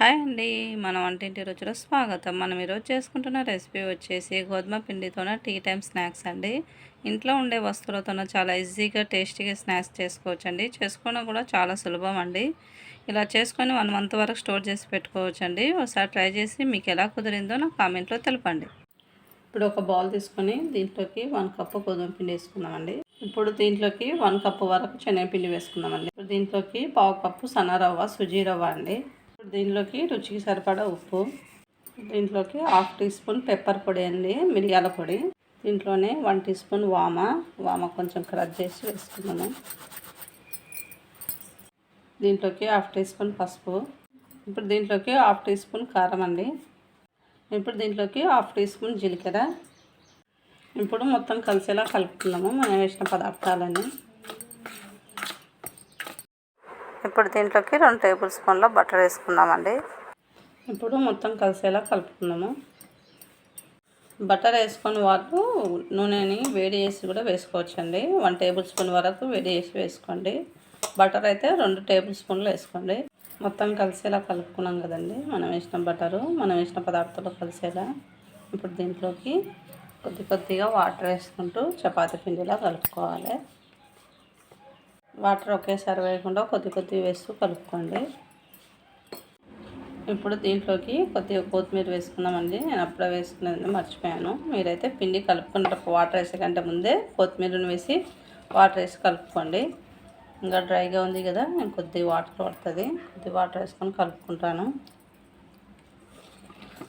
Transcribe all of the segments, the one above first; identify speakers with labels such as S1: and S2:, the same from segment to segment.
S1: Hi అండి మన వంటింటి రుచిలో స్వాగతం. మనం ఈరోజు చేసుకుంటున్న రెసిపీ వచ్చేసి గోధుమ పిండితోన టీ టైం స్నాక్స్ అండి. ఇంట్లో ఉండే వస్తువులతోన చాలా ఈజీగా టేస్టీగా స్నాక్స్ చేసుకోవచ్చండి. చేసుకోవడం కూడా చాలా సులభం అండి. ఇలా చేసుకొని వన్ మంత్ వరకు స్టోర్ చేసి పెట్టుకోవచ్చండి. ఒకసారి ట్రై చేసి మీకు ఎలా కుదిరిందో నాకు కామెంట్లో తెలపండి. ఇప్పుడు ఒక బౌల్ తీసుకొని దీంట్లోకి వన్ కప్పు గోధుమ పిండి వేసుకుందామండి. ఇప్పుడు దీంట్లోకి వన్ కప్పు వరకు శనగపిండి వేసుకుందామండి. ఇప్పుడు దీంట్లోకి పావు కప్పు సన్న రవ్వ సుజీ రవ్వ అండి. దీనిలోకి రుచికి సరిపడా ఉప్పు దీంట్లోకి హాఫ్ టీ స్పూన్ పెప్పర్ పొడి అండి మిరియాల పొడి దీంట్లోనే వన్ టీ స్పూన్ వామ వామ కొంచెం క్రష్ చేసి వేసుకున్నాను దీంట్లోకి హాఫ్ టీ స్పూన్ పసుపు ఇప్పుడు దీంట్లోకి హాఫ్ టీ స్పూన్ కారం అండి ఇప్పుడు దీంట్లోకి హాఫ్ టీ స్పూన్ జీలకర్ర. ఇప్పుడు మొత్తం కలిసేలా కలుపుతున్నాము మనం వేసిన పదార్థాలన్నీ. ఇప్పుడు దీంట్లోకి రెండు టేబుల్ స్పూన్ల బటర్ వేసుకుందామండి. ఇప్పుడు మొత్తం కలిసేలా కలుపుకుందాము? బటర్ వేసుకొని వాళ్ళు నూనెని వేడి చేసి కూడా వేసుకోవచ్చండి. వన్ టేబుల్ స్పూన్ వరకు వేడి చేసి వేసుకోండి. బటర్ అయితే రెండు టేబుల్ స్పూన్లు వేసుకోండి. మొత్తం కలిసేలా కలుపుకున్నాం కదండి. మనం వేసిన బటరు మనం వేసిన పదార్థాలు కలిసేలా ఇప్పుడు దీంట్లోకి కొద్ది కొద్దిగా వాటర్ వేసుకుంటూ చపాతీ పిండిలా కలుపుకోవాలి. వాటర్ ఒకేసారి వేయకుండా కొద్ది కొద్ది వేస్తూ కలుపుకోండి. ఇప్పుడు దీంట్లోకి కొద్దిగా కొత్తిమీర వేసుకుందామండి. నేను అప్పుడే వేసుకున్నది మర్చిపోయాను. మీరైతే పిండి కలుపుకున్నప్పుడు వాటర్ వేసే కంటే ముందే కొత్తిమీరను వేసి వాటర్ వేసి కలుపుకోండి. ఇంకా డ్రైగా ఉంది కదా నేను కొద్ది వాటర్ పడుతుంది కొద్ది వాటర్ వేసుకొని కలుపుకుంటాను.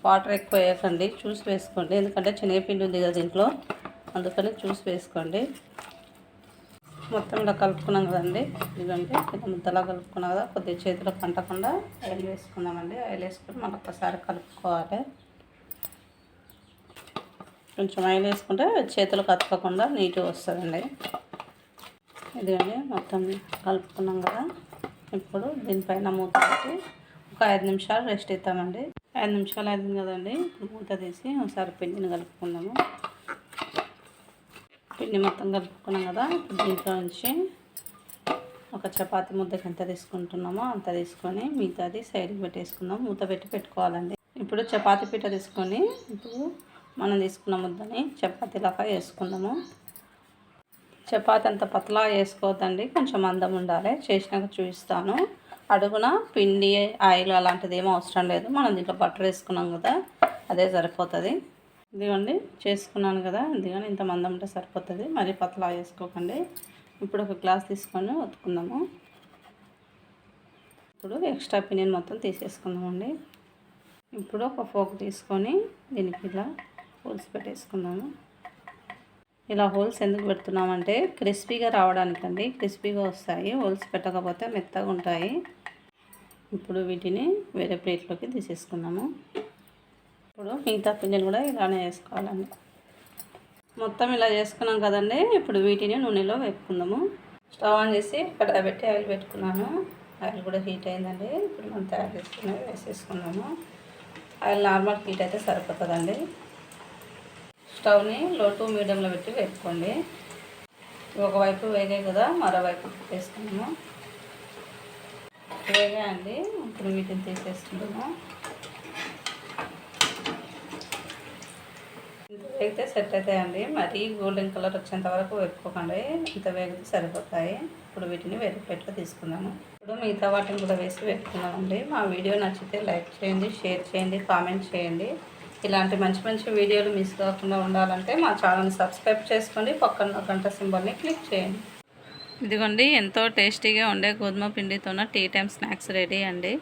S1: వాటర్ ఎక్కువ వేయకండి చూసి వేసుకోండి. ఎందుకంటే శనగపిండి ఉంది కదా దీంట్లో అందుకని చూసి వేసుకోండి. మొత్తం ఇలా కలుపుకున్నాం కదండి. ఇదండి ఇలా ముద్దలా కలుపుకున్నాం కదా కొద్దిగా చేతిలో పంటకుండా ఆయిల్ వేసుకుందామండి. ఆయిల్ వేసుకుని మళ్ళీ ఒకసారి కలుపుకోవాలి. కొంచెం ఆయిల్ వేసుకుంటే చేతులు కత్తుకోకుండా నీట్గా వస్తుందండి. ఇదిగండి మొత్తం కలుపుకున్నాం కదా. ఇప్పుడు దీనిపైన మూత పెట్టి ఒక ఐదు నిమిషాలు రెస్ట్ ఇస్తామండి ఐదు నిమిషాలు అయింది కదండి. మూత తీసి ఒకసారి పిండిని కలుపుకుందాము. పిండి మొత్తం కలుపుకున్నాం కదా. ఇప్పుడు దీంట్లో నుంచి ఒక చపాతి ముద్దకి ఎంత తీసుకుంటున్నామో అంత తీసుకొని మిగతాది సైడ్కి పెట్టేసుకుందాం. మూత పెట్టి పెట్టుకోవాలండి. ఇప్పుడు చపాతి పీట తీసుకొని ఇప్పుడు మనం తీసుకున్న ముద్దని చపాతీలాగా వేసుకుందాము. చపాతి అంత పతలా వేసుకోవద్దండి. కొంచెం అందం ఉండాలి. చేసినాక చూపిస్తాను. అడుగున పిండి ఆయిల్ అలాంటిది ఏమీ అవసరం లేదు. మనం దీంట్లో బటర్ వేసుకున్నాం కదా అదే సరిపోతుంది. ఇదిగోండి చేసుకున్నాను కదా. ఇదిగోండి ఇంత మందం ఉంటే సరిపోతుంది. మరీ పతలా వేసుకోకండి ఇప్పుడు ఒక గ్లాస్ తీసుకొని ఒత్తుకుందాము. ఇప్పుడు ఎక్స్ట్రా పినియన్ మొత్తం తీసేసుకుందామండి. ఇప్పుడు ఒక ఫోక్ తీసుకొని దీనికి ఇలా హోల్స్ పెట్టేసుకుందాము. ఇలా హోల్స్ ఎందుకు పెడుతున్నామంటే క్రిస్పీగా రావడానికండి. క్రిస్పీగా వస్తాయి. హోల్స్ పెట్టకపోతే మెత్తగా ఉంటాయి. ఇప్పుడు వీటిని వేరే ప్లేట్లోకి తీసేసుకుందాము. ఇప్పుడు మిగతా పిండిని కూడా ఇలానే వేసుకోవాలండి. మొత్తం ఇలా చేసుకున్నాం కదండి. ఇప్పుడు వీటిని నూనెలో వేపుకుందాము. స్టవ్ ఆన్ చేసి ఇక్కడ పెట్టి ఆయిల్ పెట్టుకున్నాను. ఆయిల్ కూడా హీట్ అయిందండి. ఇప్పుడు మనం తయారు చేసుకుని వేసేసుకున్నాము ఆయిల్ నార్మల్ హీట్ అయితే సరిపోతుందండి. స్టవ్ని లో టు మీడియంలో పెట్టి వేపుకోండి. ఒకవైపు వేగే కదా మరోవైపు వేసుకున్నాము వేగా అండి ఇప్పుడు వీటిని తీసేసుకుంటాము అయితే సెట్ అవుతాయండి మరీ గోల్డెన్ కలర్ వచ్చేంత వరకు వేపుకోకండి. ఇంత వేగితే సరిపోతాయి. ఇప్పుడు వీటిని వేరే ప్లేట్లో తీసుకుందాము. ఇప్పుడు మిగతా వాటిని కూడా వేసి వేపుకుందామండి. మా వీడియో నచ్చితే లైక్ చేయండి షేర్ చేయండి కామెంట్ చేయండి. ఇలాంటి మంచి మంచి వీడియోలు మిస్ కాకుండా ఉండాలంటే మా ఛానల్ని సబ్స్క్రైబ్ చేసుకోండి. పక్కన గంట సింబల్ని క్లిక్ చేయండి. ఇదిగోండి ఎంతో టేస్టీగా ఉండే గోధుమ పిండితోన టీ టైం స్నాక్స్ రెడీ అండి.